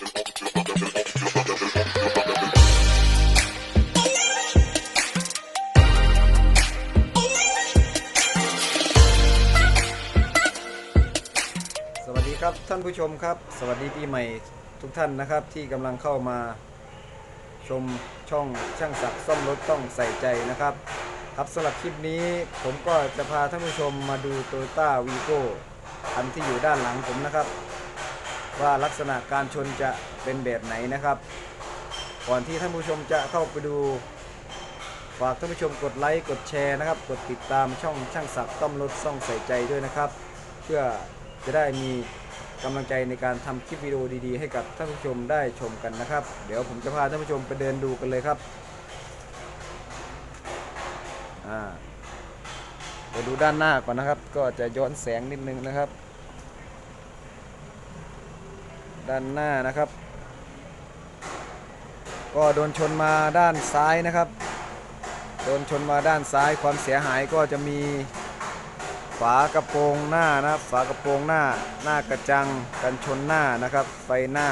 สวัสดีครับท่านผู้ชมครับ สวัสดีปีใหม่ทุกท่านนะครับที่กำลังเข้ามาชมช่องช่างศักดิ์ซ่อมรถต้องใส่ใจนะครับ ครับสำหรับคลิปนี้ผมก็จะพาท่านผู้ชมมาดูโตโยต้าวีโก้คันที่อยู่ด้านหลังผมนะครับ ว่าลักษณะการชนจะเป็นแบบไหนนะครับ ก่อนที่ท่านผู้ชมจะเข้าไปดูฝากท่านผู้ชมกดไลค์กดแชร์นะครับ กดติดตามช่องช่างศักดิ์ต้อมรถซ่องใส่ใจด้วยนะครับ เพื่อจะได้มีกำลังใจในการทำคลิปวิดีโอดีๆ ให้กับท่านผู้ชมได้ชมกันนะครับ เดี๋ยวผมจะพาท่านผู้ชมไปเดินดูกันเลยครับไปดูด้านหน้าก่อนนะครับ ก็จะย้อนแสงนิดนึงนะครับ ด้านหน้านะครับ ก็โดนชนมาด้านซ้ายนะครับ โดนชนมาด้านซ้ายความเสียหายก็จะมีฝากระโปรงหน้านะครับฝากระโปรงหน้าหน้ากระจังกันชนหน้านะครับ ไฟหน้า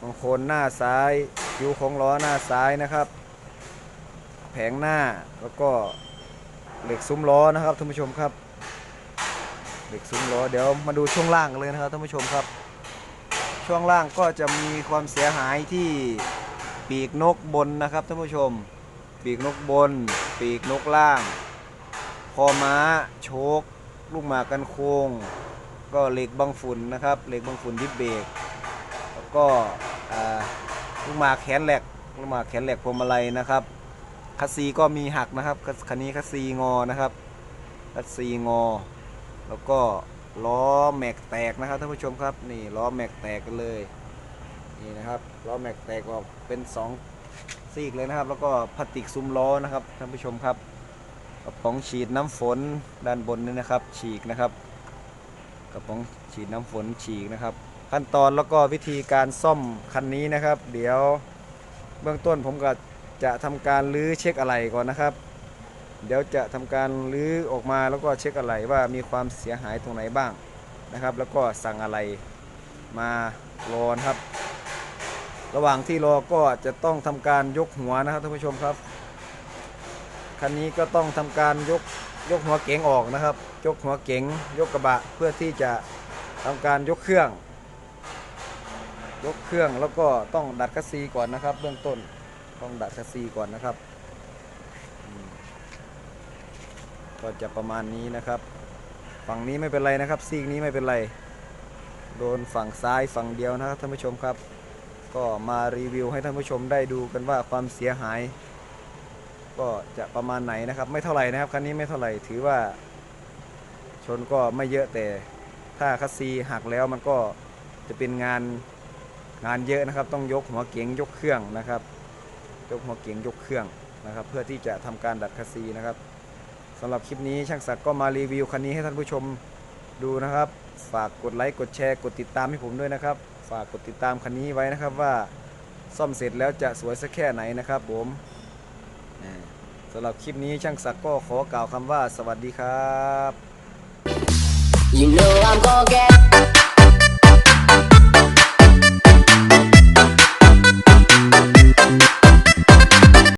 บางโคนหน้าซ้ายคิ้วของล้อหน้าซ้ายนะครับ แผงหน้าแล้วก็เหล็กซุ้มล้อนะครับท่านผู้ชมครับเหล็กซุ้มล้อเดี๋ยวมาดูช่วงล่างกันเลยนะครับท่านผู้ชมครับ ช่วงล่างก็จะมีความเสียหายที่ปีกนกบนนะครับท่านผู้ชม ปีกนกบน ปีกนกล่างคอม้าโชคลูกหมากกันโค้งก็เหล็กบังฝุ่นนะครับเหล็กบังฝุ่นดิสเบรกแล้วก็ลูกหมากแขนแหลกลูกหมากแขนแหลกพวงมาลัยนะครับคัสซีก็มีหักนะครับคันนี้คัสซีงอนะครับคัสซีงอ แล้วก็ ล้อแม็กแตกนะครับท่านผู้ชมครับนี่ล้อแม็กแตกกันเลยนี่นะครับล้อแม็กแตกออกเป็นสองซีกเลยนะครับ แล้วก็พลาสติกซุ้มล้อนะครับท่านผู้ชมครับกระป๋องฉีดน้ำฝนด้านบนนี่นะครับ ฉีกนะครับกระป๋องฉีดน้ำฝนฉีกนะครับ ขั้นตอนแล้วก็วิธีการซ่อมคันนี้นะครับ เดี๋ยวเบื้องต้นผมก็จะทำการรื้อเช็คอะไรก่อนนะครับ เดี๋ยวจะทำการรื้อออกมาแล้วก็เช็คอะไรว่ามีความเสียหายตรงไหนบ้างนะครับ แล้วก็สั่งอะไรมารอนะครับ ระหว่างที่รอก็จะต้องทำการยกหัวนะครับท่านผู้ชมครับคันนี้ก็ต้องทำการยกยกหัวเก๋งออกนะครับ ยกหัวเก๋งยกกระบะเพื่อที่จะทำการยกเครื่อง ยกเครื่องแล้วก็ต้องดัดคัสซีก่อนนะครับ เบื้องต้นต้องดัดคัสซีก่อนนะครับอืม ก็จะประมาณนี้นะครับ ฝั่งนี้ไม่เป็นไรนะครับ ซีกนี้ไม่เป็นไร โดนฝั่งซ้ายฝั่งเดียวนะครับท่านผู้ชมครับ ก็มารีวิวให้ท่านผู้ชมได้ดูกันว่าความเสียหาย ก็จะประมาณไหนนะครับ ไม่เท่าไหร่นะครับคันนี้ไม่เท่าไหร่ถือว่า ชนก็ไม่เยอะแต่ถ้าคัสซีหักแล้วมันก็จะเป็นงานงานเยอะนะครับ ต้องยกหัวเก๋งยกเครื่องนะครับ ยกหัวเก๋งยกเครื่องนะครับ เพื่อที่จะทำการดัดคัสซีนะครับ สำหรับคลิปนี้ช่างศักดิ์ก็มารีวิวคันนี้ให้ท่านผู้ชมดูนะครับ ฝากกดไลค์กดแชร์กดติดตามให้ผมด้วยนะครับ ฝากกดติดตามคันนี้ไว้นะครับว่าซ่อมเสร็จแล้วจะสวยสักแค่ไหนนะครับผมสำหรับคลิปนี้ช่างศักดิ์ก็ขอกล่าวคำว่าสวัสดีครับ You know I'm gonna get